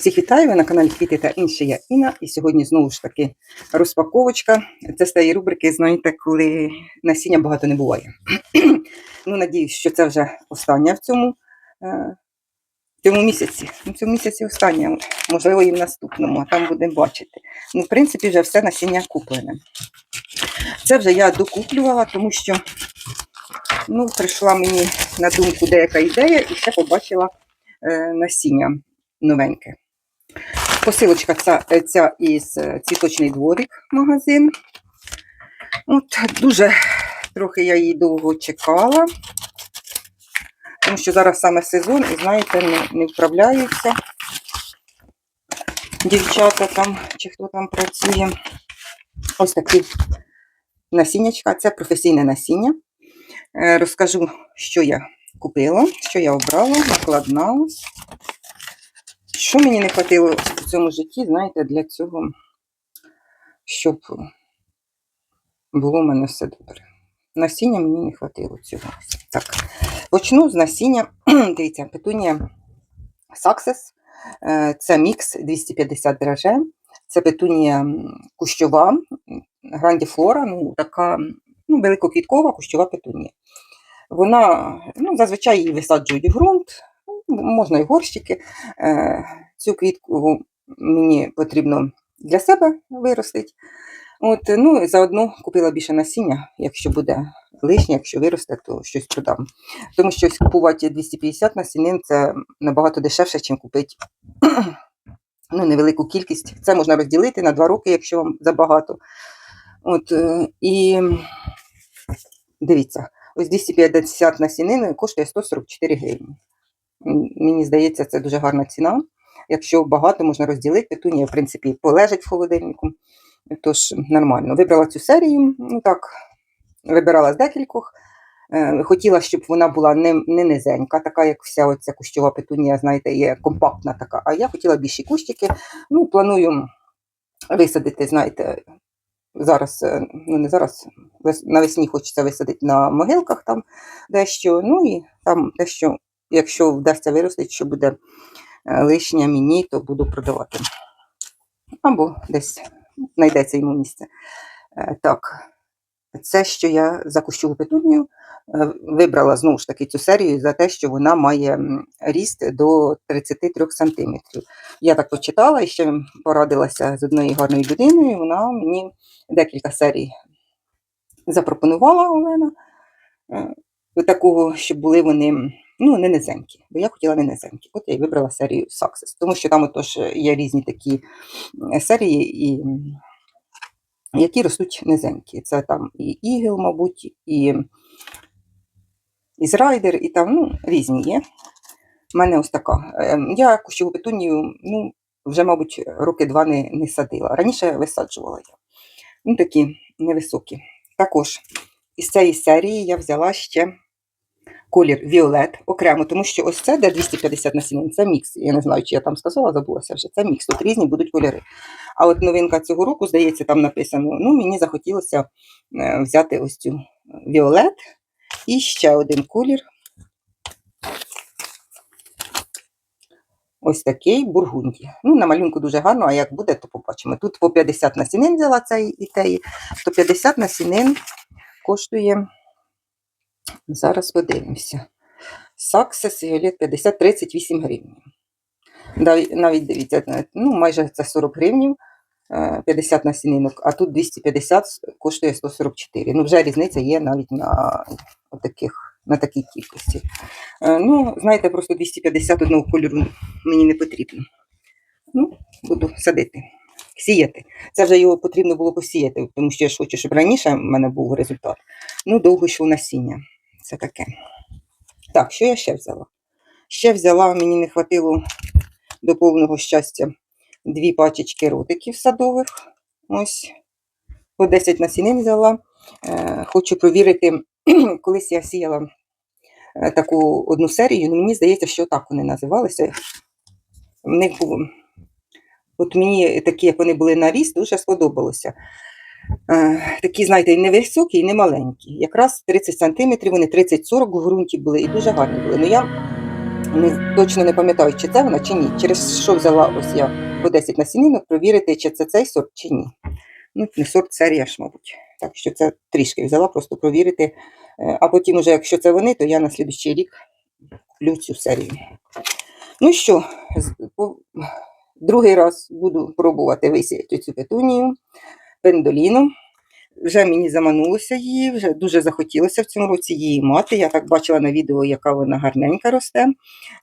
Всіх вітаю ви на каналі Квіти та інше я Інна. І сьогодні знову ж таки розпаковочка. Це з тієї рубрики, знаєте, коли насіння багато не буває. ну, надіюсь, що це вже остання в цьому, е, в цьому місяці. Ну, в цьому місяці остання, можливо, і в наступному, а там будемо бачити. Ну, в принципі, вже все насіння куплене. Це вже я докуплювала, тому що ну, прийшла мені на думку деяка ідея і ще побачила е, насіння новеньке. Посилочка ця, е, ця із е, цвіточний дворик магазин. От, дуже трохи я її довго чекала, тому що зараз саме сезон, і знаєте, не, не вправляються дівчата там, чи хто там працює. Ось такі насіннячка. Це професійне насіння. Е, Розкажу, що я купила, що я обрала, накладна ось. Що мені не хватило в цьому житті, знаєте, для цього, щоб було в мене все добре. Насіння мені не хватило цього. Так, почну з насіння. Дивіться, петунія Success. Е, Це мікс 250 драже. Це петунія кущова, грандіфлора, ну, така ну, великоквіткова кущова петунія. Вона ну, зазвичай її висаджують в ґрунт, можна і горщики. Е, Цю квітку мені потрібно для себе виростити. От, ну, і заодно купила більше насіння, якщо буде лишнє, якщо виросте, то щось продам. Тому що купувати 250 насінин це набагато дешевше, ніж купити ну, невелику кількість. Це можна розділити на 2 роки, якщо вам забагато. От, е, і дивіться, ось 250 насінин коштує 144 гривні. Мені здається, це дуже гарна ціна. Якщо багато, можна розділити. Петунія, в принципі, полежить в холодильнику. Тож нормально. Вибрала цю серію, ну так, вибирала з декількох. Е, Хотіла, щоб вона була не, не низенька, така, як вся оця кущова петунія, знаєте, є компактна така. А я хотіла більші кущики. Ну, планую висадити, знаєте, зараз, е, ну не зараз, навесні хочеться висадити на могилках там дещо. Ну і там дещо, якщо вдасться виростити, що буде е, лишнє мені, то буду продавати. Або десь знайдеться йому місце. Е, Так, це, що я за кущову петунію е, вибрала знову ж таки цю серію за те, що вона має ріст до 33 см. Я так почитала і ще порадилася з однією гарною людиною. Вона мені декілька серій запропонувала Олена. Такого, щоб були вони ну, не низенькі, бо я хотіла не низенькі. От я і вибрала серію Success, тому що там отож є різні такі е, серії, і, які ростуть низенькі. Це там і Ігл, мабуть, і Ізрайдер, і там ну, різні є. У мене ось така. Е, Я кущову петунію, ну, вже, мабуть, роки два не, не садила. Раніше висаджувала я. Ну, такі невисокі. Також із цієї серії я взяла ще колір Віолет окремо, тому що ось це, де 250 насінин, це мікс. Я не знаю, чи я там сказала, забулася вже. Це мікс. Тут різні будуть кольори. А от новинка цього року, здається, там написано: ну, мені захотілося е, взяти ось цю Віолет і ще один колір. Ось такий бургунді. Ну, на малюнку дуже гарно, а як буде, то побачимо. Тут по 50 насінин взяла цей і теї, то 50 насінин коштує. Зараз подивимося. Саксес Віолет 50 38 гривень. Навіть, дивіться, ну, майже це 40 гривнів, е, 50 насінинок, а тут 250 коштує 144. Ну, вже різниця є навіть на таких, на такій кількості. Е, Ну, знаєте, просто 250 одного кольору мені не потрібно. Ну, буду садити, сіяти. Це вже його потрібно було посіяти, тому що я ж хочу, щоб раніше в мене був результат. Ну, довго йшло насіння. Це таке. Так, що я ще взяла? Ще взяла, мені не хватило до повного щастя дві пачечки ротиків садових. Ось. По 10 насінин взяла. Е, хочу провірити, колись я сіяла е, таку одну серію, ну мені здається, що так вони називалися. В них було. От мені такі, як вони були на ріст, дуже сподобалося. Е, такі, знаєте, невисокі, і не маленькі. Якраз 30 см, вони 30-40 в ґрунті були і дуже гарні були. Ну я Не, точно не пам'ятаю, чи це вона, чи ні. Через що взяла ось я по 10 насінинок, провірити, чи це цей сорт, чи ні. Ну, не сорт, це ріж, мабуть. Так що це трішки взяла, просто провірити. Е, А потім, уже, якщо це вони, то я на слідуючий рік куплю цю серію. Ну що, другий раз буду пробувати висіяти цю петунію, пендоліну. Вже мені заманулося її, вже дуже захотілося в цьому році її мати. Я так бачила на відео, яка вона гарненька росте.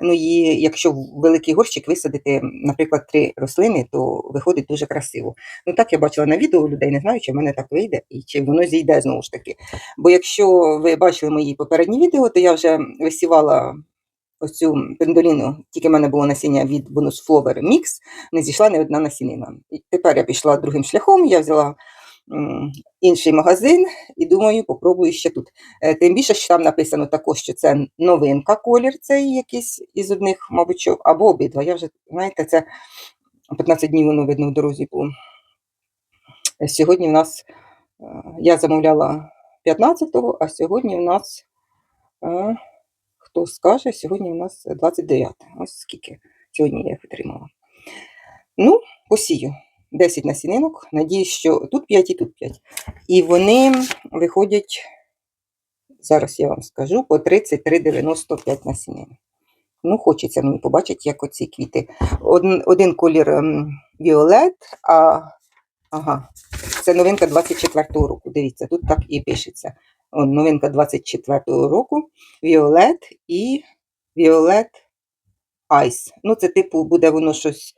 Ну, її, якщо в великий горщик висадити, наприклад, три рослини, то виходить дуже красиво. Ну так я бачила на відео людей, не знаю, чи в мене так вийде і чи воно зійде знову ж таки. Бо якщо ви бачили мої попередні відео, то я вже висівала ось цю пендоліну, тільки в мене було насіння від Bonus Flower Mix, не зійшла не одна насінина. І тепер я пішла другим шляхом, я взяла інший магазин і думаю, попробую ще тут. Е, Тим більше, що там написано також, що це новинка колір цей якийсь із одних, мабуть, або обидва. Я вже, знаєте, це 15 днів воно видно в дорозі було. Сьогодні в нас, е, я замовляла 15-го, а сьогодні в нас, е, хто скаже, сьогодні в нас 29. Ось скільки сьогодні я їх отримала. Ну, посію 10 насінинок. Надіюсь, що тут 5 і тут 5. І вони виходять, зараз я вам скажу, по 33,95 насінин. Ну, хочеться мені побачити, як оці квіти. Один, один колір ем, віолет, а ага, це новинка 24-го року. Дивіться, тут так і пишеться. Новинка 24-го року, віолет і віолет айс. Ну, це типу буде воно щось,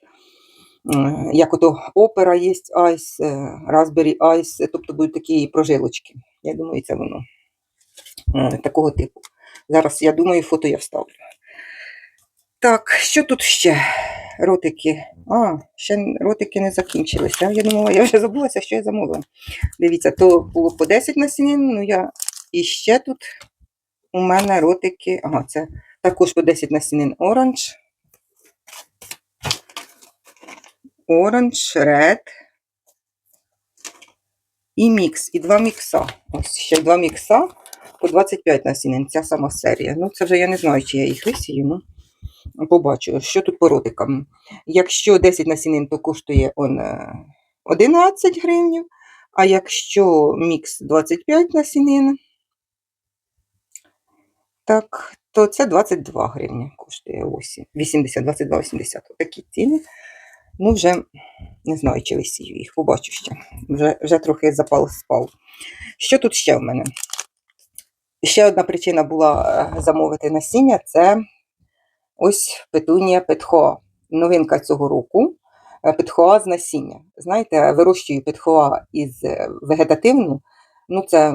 як ото опера є айс, Raspberry айс, тобто будуть такі прожилочки. Я думаю, це воно е, такого типу. Зараз, я думаю, фото я вставлю. Так, що тут ще? Ротики. А, ще ротики не закінчилися. Я думала, я вже забулася, що я замовила. Дивіться, то було по 10 насінин, ну я і ще тут у мене ротики. Ага, це також по 10 насінин оранж. Оранж, ред. І мікс, і два мікса. Ось ще два мікса по 25 насінин. Ця сама серія. Ну, це вже я не знаю, чи я їх висію. Ну, побачу, що тут по ротикам. Якщо 10 насінин, то коштує он е, 11 гривень, а якщо мікс 25 насінин, так, то це 22 гривні коштує ось. 80, 22, 80. Такі ціни. Ну, вже не знаю, чи висію їх, побачу ще. Вже, вже трохи запал спав. Що тут ще в мене? Ще одна причина була е, замовити насіння це ось петунія петхоа. Новинка цього року. е, Петхоа з насіння. Знаєте, вирощую петхоа із е, вегетативну. Ну, це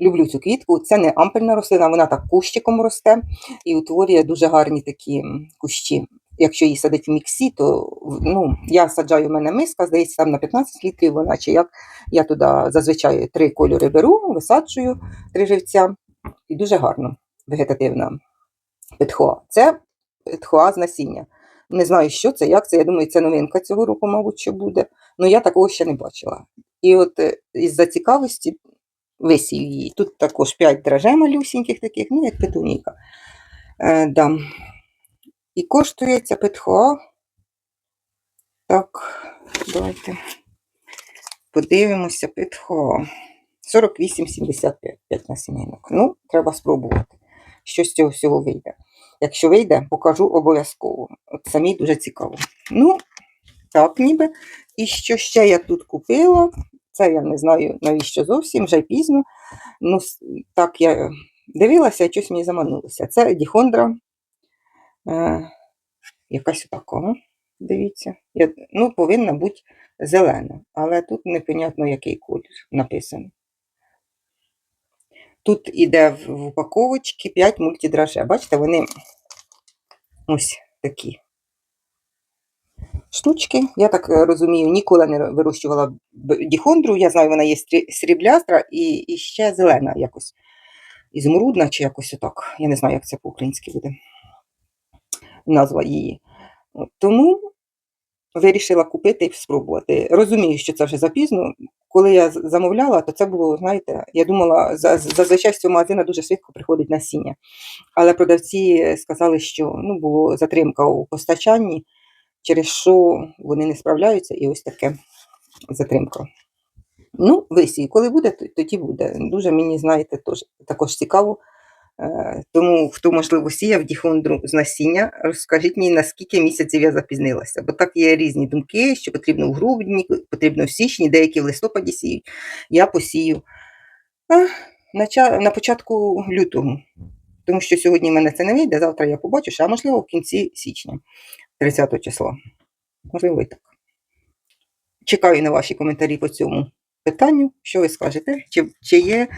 люблю цю квітку. Це не ампельна рослина, вона так кущиком росте і утворює дуже гарні такі кущі. Якщо її садить в міксі, то ну, я саджаю в мене миска, здається, там на 15 літрів вона чи як. Я туди зазвичай три кольори беру, висаджую три живця. І дуже гарно вегетативна петхоа. Це петхоа з насіння. Не знаю, що це, як це. Я думаю, це новинка цього року, мабуть, що буде. Ну я такого ще не бачила. І от е, із-за цікавості висію її. Тут також 5 драже малюсіньких таких, ну, як петуніка. Е, да. І коштує ця петхоа. Так, давайте подивимося петхоа. 48,75 насінинок. Ну, треба спробувати, що з цього всього вийде. Якщо вийде, покажу обов'язково. От самі дуже цікаво. Ну, так ніби. І що ще я тут купила? Це я не знаю навіщо зовсім, вже пізно. Ну, так я дивилася і щось мені заманулося. Це діхондра. Е, якась така. Дивіться. Я, ну, повинна бути зелена, але тут непонятно, який колір написано. Тут іде в, упаковочці 5 мультидраже. Бачите, вони ось такі штучки. Я так е, розумію, ніколи не вирощувала діхондру. Я знаю, вона є сріблястра і, і ще зелена якось. Ізумрудна чи якось отак. Я не знаю, як це по-українськи буде назва її. Тому вирішила купити і спробувати. Розумію, що це вже запізно. Коли я замовляла, то це було, знаєте, я думала, за- зазвичай з цього магазину дуже швидко приходить насіння. Але продавці сказали, що ну, було затримка у постачанні, через що вони не справляються, і ось таке затримка. Ну, висій, коли буде, тоді буде. Дуже мені, знаєте, також цікаво. Е, Тому, хто, можливо, сіяв діхондру з насіння, розкажіть мені, наскільки місяців я запізнилася. Бо так є різні думки, що потрібно в грудні, потрібно в січні, деякі в листопаді сіють. Я посію на, початку лютого. Тому що сьогодні в мене це не вийде, завтра я побачу, а можливо в кінці січня, 30 числа. Можливо, і так. Чекаю на ваші коментарі по цьому питанню. Що ви скажете? Чи, чи є,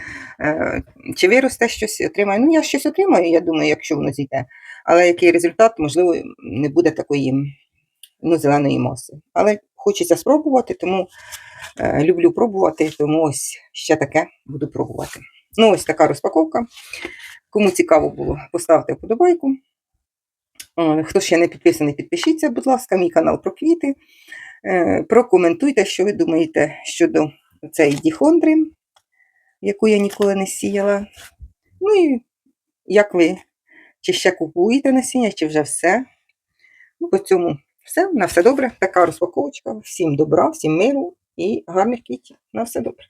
е, чи виросте щось, отримає? Ну, я щось отримаю, я думаю, якщо воно зійде. Але який результат, можливо, не буде такої ну, зеленої маси. Але хочеться спробувати, тому е, люблю пробувати, тому ось ще таке буду пробувати. Ну, ось така розпаковка. Кому цікаво було, поставте вподобайку. Е, Хто ще не підписаний, підпишіться, будь ласка, мій канал про квіти. Прокоментуйте, що ви думаєте щодо цієї діхондри, яку я ніколи не сіяла. Ну і як ви, чи ще купуєте насіння, чи вже все. Ну, по цьому все. На все добре. Така розпаковочка. Всім добра, всім миру і гарних квітів. На все добре.